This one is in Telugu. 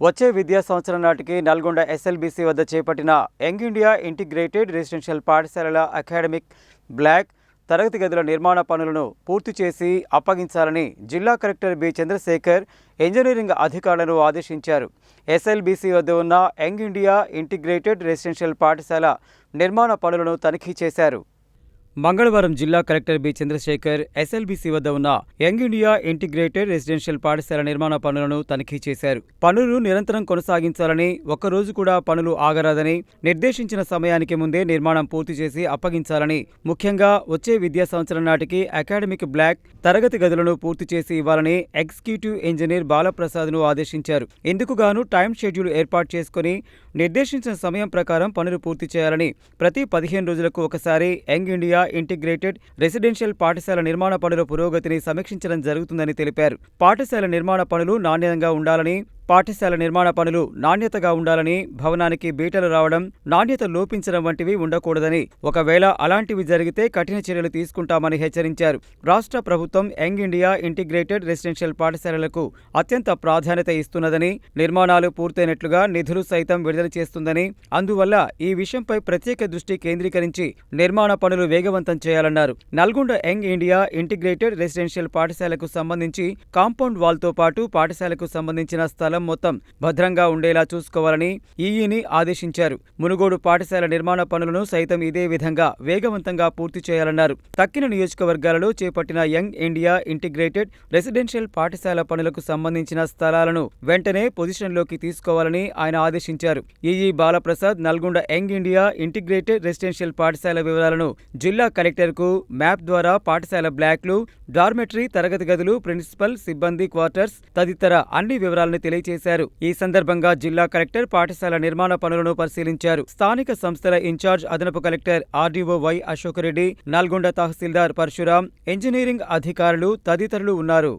వచ్చే విద్యా సంవత్సరం నాటికి నల్గొండ ఎస్ఎల్బీసీ వద్ద చేపట్టిన యంగ్ ఇండియా ఇంటిగ్రేటెడ్ రెసిడెన్షియల్ పాఠశాలల అకాడమిక్ బ్లాక్ తరగతి గదుల నిర్మాణ పనులను పూర్తి చేసి అప్పగించాలని జిల్లా కలెక్టర్ బి చంద్రశేఖర్ ఇంజనీరింగ్ అధికారులను ఆదేశించారు. ఎస్ఎల్బీసీ వద్ద ఉన్న యంగ్ ఇండియా ఇంటిగ్రేటెడ్ రెసిడెన్షియల్ పాఠశాల నిర్మాణ పనులను తనిఖీ చేశారు. మంగళవారం జిల్లా కలెక్టర్ బి చంద్రశేఖర్ ఎస్ఎల్బీసీ వద్ద ఉన్న యంగ్ ఇండియా ఇంటిగ్రేటెడ్ రెసిడెన్షియల్ పాఠశాల నిర్మాణ పనులను తనిఖీ చేశారు. పనులు నిరంతరం కొనసాగించాలని ఒక్కరోజు కూడా పనులు ఆగరాదని నిర్దేశించిన సమయానికి ముందే నిర్మాణం పూర్తి చేసి అప్పగించాలని ముఖ్యంగా వచ్చే విద్యా సంవత్సరం నాటికి అకాడమిక్ బ్లాక్ తరగతి గదులను పూర్తి చేసి ఇవ్వాలని ఎగ్జిక్యూటివ్ ఇంజనీర్ బాలప్రసాద్ను ఆదేశించారు. ఇందుకుగాను టైం షెడ్యూల్ ఏర్పాటు చేసుకుని నిర్దేశించిన సమయం ప్రకారం పనులు పూర్తి చేయాలని ప్రతి పదిహేను రోజులకు ఒకసారి యంగ్ ఇండియా ఇంటిగ్రేటెడ్ రెసిడెన్షియల్ పాఠశాల నిర్మాణ పనుల పురోగతిని సమీక్షించడం జరుగుతుందని తెలిపారు. పాఠశాల నిర్మాణ పనులు నాణ్యంగా ఉండాలని పాఠశాల నిర్మాణ పనులు నాణ్యతగా ఉండాలని భవనానికి బీటలు రావడం నాణ్యత లోపించడం వంటివి ఉండకూడదని. ఒకవేళ అలాంటివి జరిగితే కఠిన చర్యలు తీసుకుంటామని హెచ్చరించారు. రాష్ట్ర ప్రభుత్వం యంగ్ ఇండియా ఇంటిగ్రేటెడ్ రెసిడెన్షియల్ పాఠశాలలకు అత్యంత ప్రాధాన్యత ఇస్తున్నదని నిర్మాణాలు పూర్తయినట్లుగా నిధులు సైతం విడుదల చేస్తుందని. అందువల్ల ఈ విషయంపై ప్రత్యేక దృష్టి కేంద్రీకరించి నిర్మాణ పనులు వేగవంతం చేయాలన్నారు. Nalgonda young India integrated residential పాఠశాలకు సంబంధించి కాంపౌండ్ వాల్తో పాటు పాఠశాలకు సంబంధించిన స్థలం మొత్తం భద్రంగా ఉండేలా చూసుకోవాలని ఈఈని ఆదేశించారు. మునుగోడు పాఠశాల నిర్మాణ పనులను సైతం ఇదే విధంగా వేగవంతంగా పూర్తి చేయాలన్నారు. తక్కిన నియోజకవర్గాలలో చేపట్టిన యంగ్ ఇండియా ఇంటిగ్రేటెడ్ రెసిడెన్షియల్ పాఠశాల పనులకు సంబంధించిన స్థలాలను వెంటనే పొజిషన్లోకి తీసుకోవాలని ఆయన ఆదేశించారు. EE Balaprasad Nalgonda young India integrated residential పాఠశాల వివరాలను జిల్లా కలెక్టర్కు మ్యాప్ ద్వారా పాఠశాల బ్లాక్లు డార్మెటరీ తరగతి గదులు ప్రిన్సిపల్ సిబ్బంది క్వార్టర్స్ తదితర అన్ని వివరాలను తెలియజేశారు చేశారు. ఈ సందర్భంగా జిల్లా కలెక్టర్ పాఠశాల నిర్మాణ పనులను పరిశీలించారు. స్థానిక సంస్థల ఇన్ఛార్జ్ అదనపు collector RDO Y Ashok Reddy Nalgonda తహసీల్దార్ పరశురాం ఇంజనీరింగ్ అధికారులు తదితరులు ఉన్నారు.